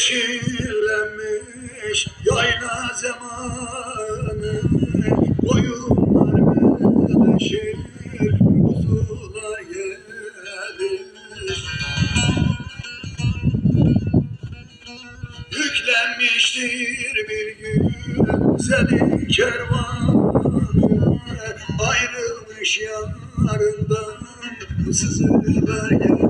Yeşillenmiş yayla zamanı. Koyunlar meleşir kuzular gelir Yüklenmiştir bir gün senin kervanı. Ayrılmış yarından sızılar gelir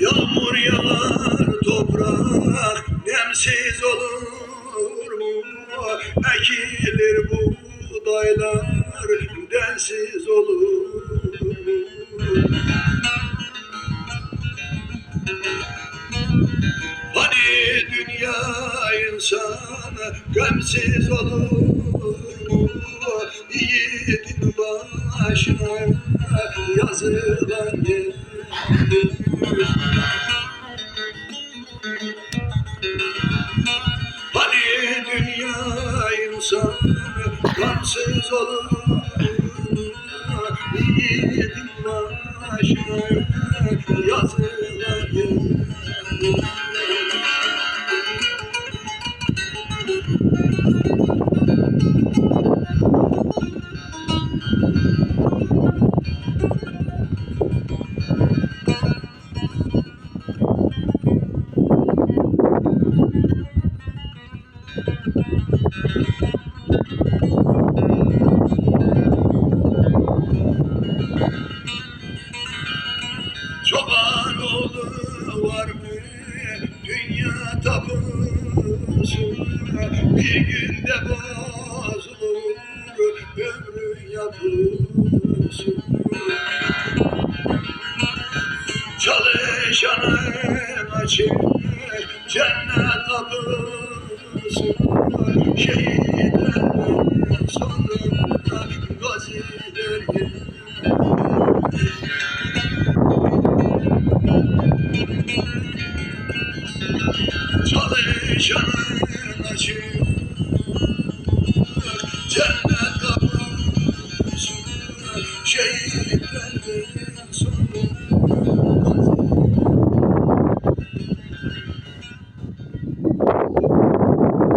Yağmur yağar toprak nemsiz olur mu? Ekilir buğdaylar densiz olur mu? Hani dünya insanı gamsiz olur başına yazılan gelir. Hani dünya insanı gamsız olur mu? Yiğidin başına yazılan Bir günde bozulur ömrün yapısı Çalışanın açık cennet kapısı Şehitlerden sonra